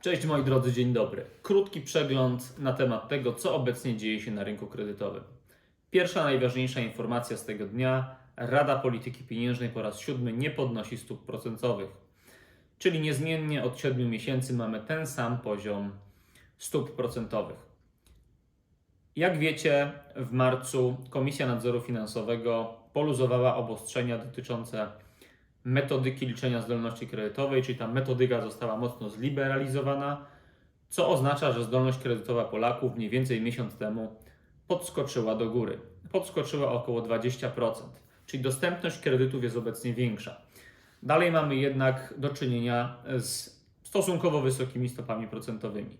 Cześć moi drodzy, dzień dobry. Krótki przegląd na temat tego, co obecnie dzieje się na rynku kredytowym. Pierwsza, najważniejsza informacja z tego dnia. Rada Polityki Pieniężnej po raz siódmy nie podnosi stóp procentowych. Czyli niezmiennie od 7 miesięcy mamy ten sam poziom stóp procentowych. Jak wiecie, w marcu Komisja Nadzoru Finansowego poluzowała obostrzenia dotyczące metodyki liczenia zdolności kredytowej, czyli ta metodyka została mocno zliberalizowana, co oznacza, że zdolność kredytowa Polaków mniej więcej miesiąc temu podskoczyła do góry. Podskoczyła około 20%, czyli dostępność kredytów jest obecnie większa. Dalej mamy jednak do czynienia z stosunkowo wysokimi stopami procentowymi.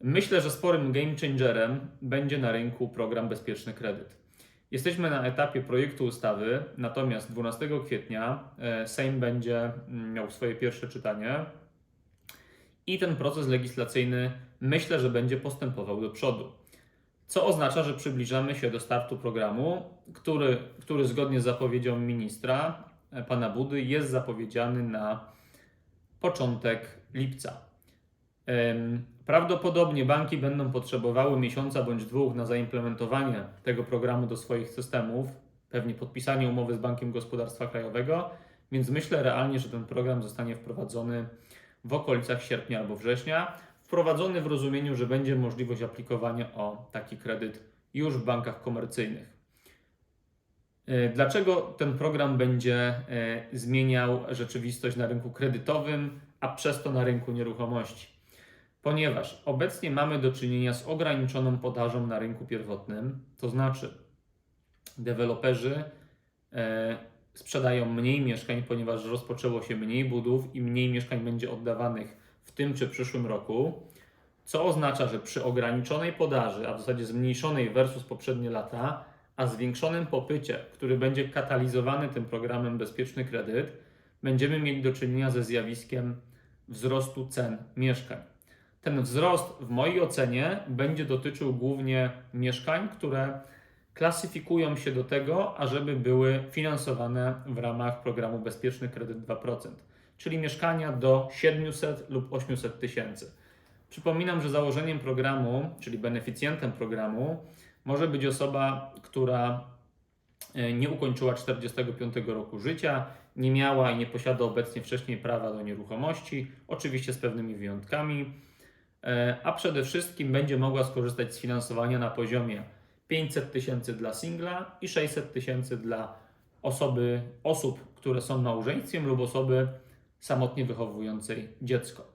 Myślę, że sporym game changerem będzie na rynku program Bezpieczny Kredyt. Jesteśmy na etapie projektu ustawy, natomiast 12 kwietnia e, Sejm będzie mm, miał swoje pierwsze czytanie i ten proces legislacyjny myślę, że będzie postępował do przodu. Co oznacza, że przybliżamy się do startu programu, który, który zgodnie z zapowiedzią ministra, e, pana Budy, jest zapowiedziany na początek lipca. Prawdopodobnie banki będą potrzebowały miesiąca bądź dwóch na zaimplementowanie tego programu do swoich systemów, pewnie podpisanie umowy z Bankiem Gospodarstwa Krajowego, więc myślę realnie, że ten program zostanie wprowadzony w okolicach sierpnia albo września. Wprowadzony w rozumieniu, że będzie możliwość aplikowania o taki kredyt już w bankach komercyjnych. E, Dlaczego ten program będzie e, zmieniał rzeczywistość na rynku kredytowym, a przez to na rynku nieruchomości? Ponieważ obecnie mamy do czynienia z ograniczoną podażą na rynku pierwotnym, to znaczy deweloperzy e, sprzedają mniej mieszkań, ponieważ rozpoczęło się mniej budów i mniej mieszkań będzie oddawanych w tym czy przyszłym roku, co oznacza, że przy ograniczonej podaży, a w zasadzie zmniejszonej versus poprzednie lata, a zwiększonym popycie, który będzie katalizowany tym programem Bezpieczny Kredyt, będziemy mieli do czynienia ze zjawiskiem wzrostu cen mieszkań. Ten wzrost, w mojej ocenie, będzie dotyczył głównie mieszkań, które klasyfikują się do tego, ażeby były finansowane w ramach programu Bezpieczny Kredyt 2%, czyli mieszkania do 700 lub 800 tysięcy. Przypominam, że założeniem programu, czyli beneficjentem programu, może być osoba, która e, nie ukończyła 45 roku życia, nie miała i nie posiada obecnie wcześniej prawa do nieruchomości, oczywiście z pewnymi wyjątkami, a przede wszystkim będzie mogła skorzystać z finansowania na poziomie 500 tysięcy dla singla i 600 tysięcy dla osoby, osób, które są małżeństwem lub osoby samotnie wychowującej dziecko.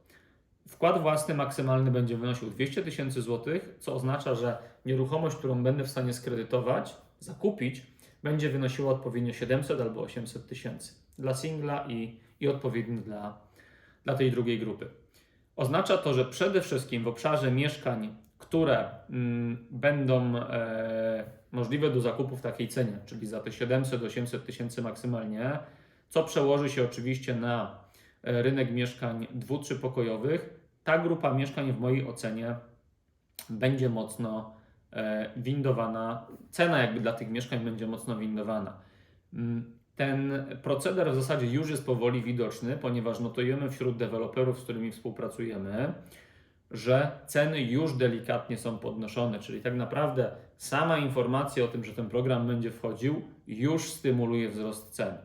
Wkład własny maksymalny będzie wynosił 200 tysięcy złotych, co oznacza, że nieruchomość, którą będę w stanie skredytować, zakupić, będzie wynosiła odpowiednio 700 albo 800 tysięcy dla singla i, i odpowiednio dla, dla tej drugiej grupy. Oznacza to, że przede wszystkim w obszarze mieszkań, które mm, będą e, możliwe do zakupu w takiej cenie, czyli za te 700-800 tysięcy maksymalnie, co przełoży się oczywiście na e, rynek mieszkań dwu, trzypokojowych, ta grupa mieszkań w mojej ocenie będzie mocno e, windowana, cena jakby dla tych mieszkań będzie mocno windowana. Ten proceder w zasadzie już jest powoli widoczny, ponieważ notujemy wśród deweloperów, z którymi współpracujemy, że ceny już delikatnie są podnoszone, czyli tak naprawdę sama informacja o tym, że ten program będzie wchodził, już stymuluje wzrost cen.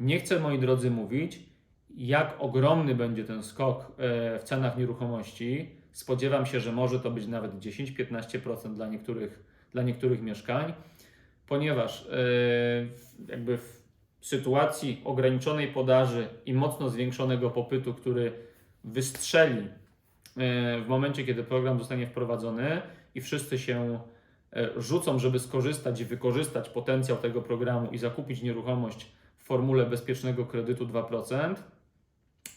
Nie chcę, moi drodzy, mówić, jak ogromny będzie ten skok e, w cenach nieruchomości. Spodziewam się, że może to być nawet 10-15% dla niektórych, dla niektórych mieszkań, ponieważ e, jakby w sytuacji ograniczonej podaży i mocno zwiększonego popytu, który wystrzeli e, w momencie, kiedy program zostanie wprowadzony i wszyscy się e, rzucą, żeby skorzystać i wykorzystać potencjał tego programu i zakupić nieruchomość w formule bezpiecznego kredytu 2%,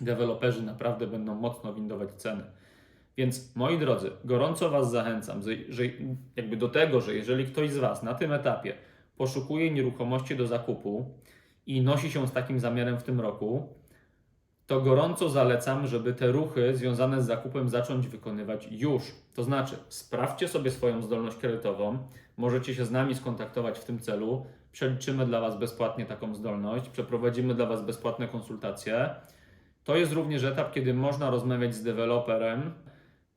deweloperzy naprawdę będą mocno windować ceny. Więc moi drodzy, gorąco Was zachęcam, że, jakby do tego, że jeżeli ktoś z Was na tym etapie poszukuje nieruchomości do zakupu i nosi się z takim zamiarem w tym roku, to gorąco zalecam, żeby te ruchy związane z zakupem zacząć wykonywać już. To znaczy, sprawdźcie sobie swoją zdolność kredytową, możecie się z nami skontaktować w tym celu, przeliczymy dla Was bezpłatnie taką zdolność, przeprowadzimy dla Was bezpłatne konsultacje. To jest również etap, kiedy można rozmawiać z deweloperem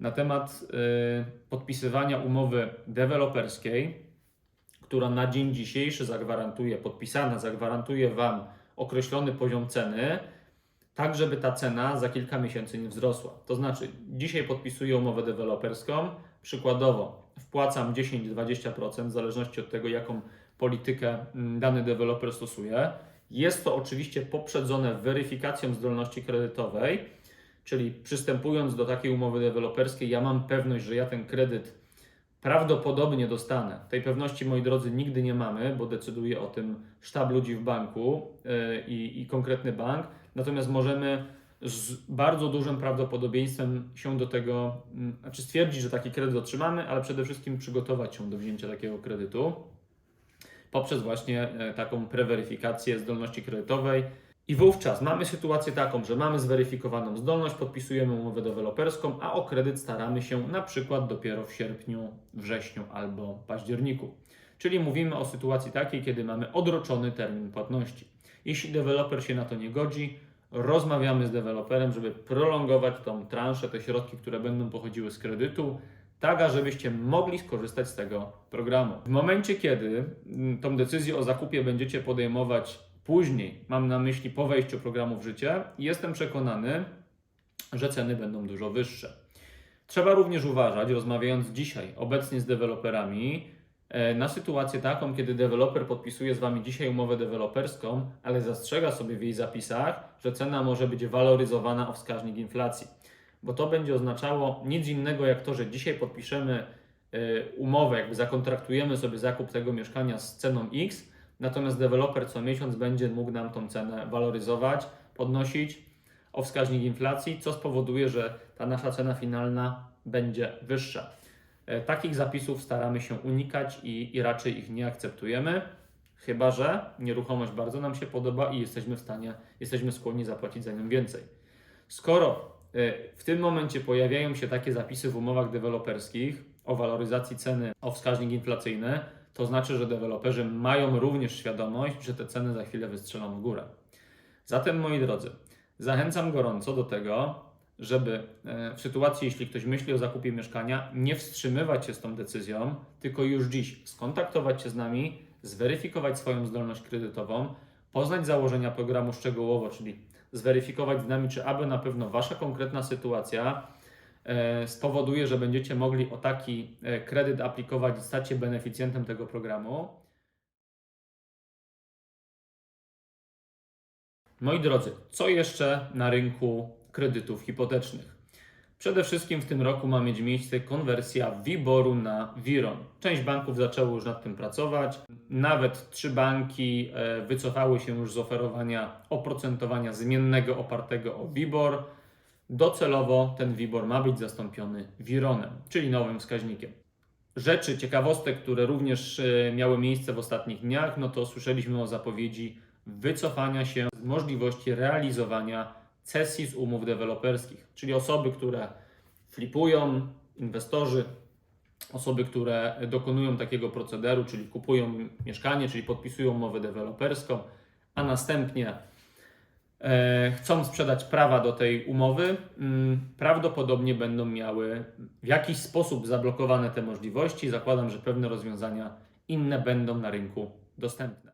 na temat y, podpisywania umowy deweloperskiej, która na dzień dzisiejszy zagwarantuje, podpisana zagwarantuje Wam określony poziom ceny, tak żeby ta cena za kilka miesięcy nie wzrosła. To znaczy, dzisiaj podpisuję umowę deweloperską, przykładowo wpłacam 10-20% w zależności od tego, jaką politykę mm, dany deweloper stosuje. Jest to oczywiście poprzedzone weryfikacją zdolności kredytowej, czyli przystępując do takiej umowy deweloperskiej, ja mam pewność, że ja ten kredyt prawdopodobnie dostanę. Tej pewności, moi drodzy, nigdy nie mamy, bo decyduje o tym sztab ludzi w banku yy, i, i konkretny bank. Natomiast możemy z bardzo dużym prawdopodobieństwem się do tego, mm, znaczy stwierdzić, że taki kredyt otrzymamy, ale przede wszystkim przygotować się do wzięcia takiego kredytu poprzez właśnie e, taką preweryfikację zdolności kredytowej. I wówczas mamy sytuację taką, że mamy zweryfikowaną zdolność, podpisujemy umowę deweloperską, a o kredyt staramy się na przykład dopiero w sierpniu, wrześniu albo październiku. Czyli mówimy o sytuacji takiej, kiedy mamy odroczony termin płatności. Jeśli deweloper się na to nie godzi, rozmawiamy z deweloperem, żeby prolongować tą transzę, te środki, które będą pochodziły z kredytu, tak, ażebyście mogli skorzystać z tego programu. W momencie, kiedy mm, tą decyzję o zakupie będziecie podejmować później, mam na myśli po wejściu programu w życie, jestem przekonany, że ceny będą dużo wyższe. Trzeba również uważać, rozmawiając dzisiaj obecnie z deweloperami, e, na sytuację taką, kiedy deweloper podpisuje z Wami dzisiaj umowę deweloperską, ale zastrzega sobie w jej zapisach, że cena może być waloryzowana o wskaźnik inflacji bo to będzie oznaczało nic innego jak to, że dzisiaj podpiszemy y, umowę, jakby zakontraktujemy sobie zakup tego mieszkania z ceną X, natomiast deweloper co miesiąc będzie mógł nam tą cenę waloryzować, podnosić o wskaźnik inflacji, co spowoduje, że ta nasza cena finalna będzie wyższa. E, Takich zapisów staramy się unikać i, i raczej ich nie akceptujemy, chyba że nieruchomość bardzo nam się podoba i jesteśmy w stanie, jesteśmy skłonni zapłacić za nią więcej. Skoro E, w tym momencie pojawiają się takie zapisy w umowach deweloperskich o waloryzacji ceny o wskaźnik inflacyjny. To znaczy, że deweloperzy mają również świadomość, że te ceny za chwilę wystrzelą w górę. Zatem, moi drodzy, zachęcam gorąco do tego, żeby e, w sytuacji, jeśli ktoś myśli o zakupie mieszkania, nie wstrzymywać się z tą decyzją, tylko już dziś skontaktować się z nami, zweryfikować swoją zdolność kredytową, poznać założenia programu szczegółowo, czyli zweryfikować z nami, czy aby na pewno Wasza konkretna sytuacja spowoduje, że będziecie mogli o taki e, kredyt aplikować i stać się beneficjentem tego programu. Moi drodzy, co jeszcze na rynku kredytów hipotecznych? Przede wszystkim w tym roku ma mieć miejsce konwersja WIBOR-u na WIRON. Część banków zaczęło już nad tym pracować. Nawet trzy banki e, wycofały się już z oferowania oprocentowania zmiennego opartego o WIBOR. Docelowo ten WIBOR ma być zastąpiony WIRONem, czyli nowym wskaźnikiem. Rzeczy, ciekawostek, które również e, miały miejsce w ostatnich dniach, no to słyszeliśmy o zapowiedzi wycofania się z możliwości realizowania cesji z umów deweloperskich, czyli osoby, które flipują, inwestorzy, osoby, które dokonują takiego procederu, czyli kupują mieszkanie, czyli podpisują umowę deweloperską, a następnie chcą sprzedać prawa do tej umowy, mm, prawdopodobnie będą miały w jakiś sposób zablokowane te możliwości. Zakładam, że pewne rozwiązania inne będą na rynku dostępne.